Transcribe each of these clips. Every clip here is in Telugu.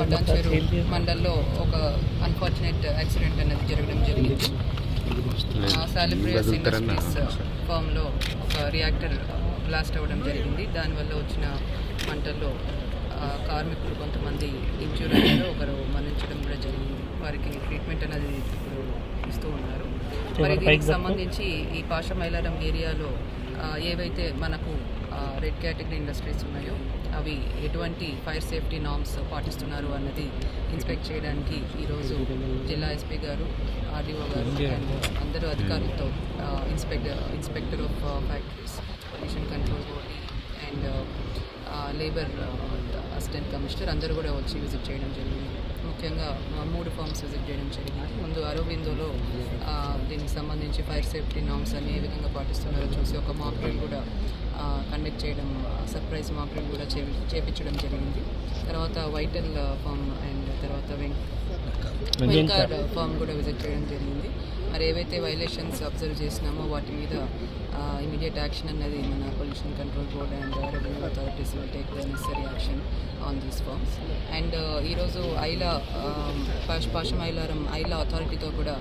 పటాన్చెరు మండల్లో ఒక అన్ఫార్చునేట్ యాక్సిడెంట్ అనేది జరగడం జరిగింది. సాలిబ్రియస్ ఇండస్ట్రీస్ ఫామ్లో ఒక రియాక్టర్ బ్లాస్ట్ అవ్వడం జరిగింది. దానివల్ల వచ్చిన మంటల్లో కార్మికులు కొంతమంది ఇంజ్యూర్ అయ్యారు. ఒకరు మరణించడం కూడా జరిగింది. వారికి ట్రీట్మెంట్ అనేది ఇప్పుడు ఇస్తూ ఉన్నారు. మరి దీనికి సంబంధించి ఈ పాషమైలారం ఏరియాలో ఏవైతే మనకు రెడ్ కేటగిరీ ఇండస్ట్రీస్ ఉన్నాయో అవి ఎటువంటి ఫైర్ సేఫ్టీ నామ్స్ పాటిస్తున్నారు అన్నది ఇన్స్పెక్ట్ చేయడానికి ఈరోజు జిల్లా ఎస్పీ గారు ఆర్డీఓ గారు అందరూ అధికారులతో inspector inspector of factories pollution control board and labour assistant commissioner అందరూ కూడా వచ్చి విజిట్ చేయడం జరిగింది. ముఖ్యంగా మూడు ఫార్మ్స్ విజిట్ చేయడం జరిగింది. ముందు అరవిందోలో దీనికి సంబంధించి ఫైర్ సేఫ్టీ నామ్స్ అని ఏ విధంగా పాటిస్తున్నారో చూసి ఒక మాక్ డ్రిల్ కూడా కండక్ట్ చేయడం సర్ప్రైజ్ మాక్ డ్రిల్ కూడా చేపి చేపించడం జరిగింది. తర్వాత వైటల్ ఫామ్ అండ్ తర్వాత వెంక్ వెంకార్ ఫామ్ కూడా విజిట్ చేయడం జరిగింది. మరి ఏవైతే వైలేషన్స్ అబ్జర్వ్ చేసినామో వాటి మీద ఇమీడియట్ యాక్షన్ అన్నది మన pollution control board and revenue authorities will take the necessary action on these farms and ఈరోజు ఐలా పాష్ ఐలారం ఐలా అథారిటీతో కూడా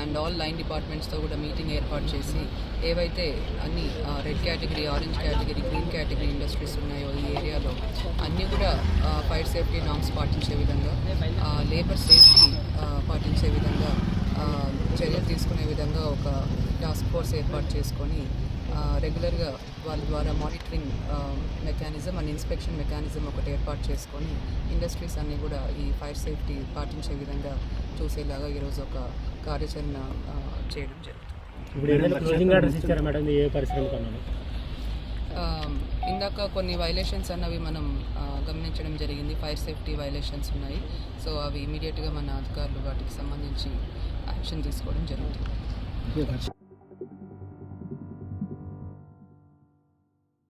అండ్ ఆల్ లైన్ డిపార్ట్మెంట్స్తో కూడా మీటింగ్ ఏర్పాటు చేసి ఏవైతే అన్ని red category orange category green category industries ఉన్నాయో ఈ ఏరియాలో అన్నీ కూడా ఫైర్ సేఫ్టీ నామ్స్ పాటించే విధంగా uh, లేబర్ సేఫ్టీ uh, పాటించే విధంగా uh, చర్యలు తీసుకునే విధంగా ఒక టాస్క్ ఫోర్స్ ఏర్పాటు చేసుకొని రెగ్యులర్గా వాళ్ళ ద్వారా monitoring mechanism and inspection mechanism ఒకటి ఏర్పాటు చేసుకొని ఇండస్ట్రీస్ అన్నీ కూడా ఈ ఫైర్ సేఫ్టీ పాటించే విధంగా చూసేలాగా ఈరోజు ఒక కార్యాచరణ చేయడం జరుగుతుంది. ఇందాక కొన్ని వైలేషన్స్ అన్నవి మనం గమనించడం జరిగింది. ఫైర్ సేఫ్టీ వైలేషన్స్ ఉన్నాయి. సో అవి ఇమీడియట్గా మన అధికారులు వాటికి సంబంధించి యాక్షన్ తీసుకోవడం జరుగుతుంది.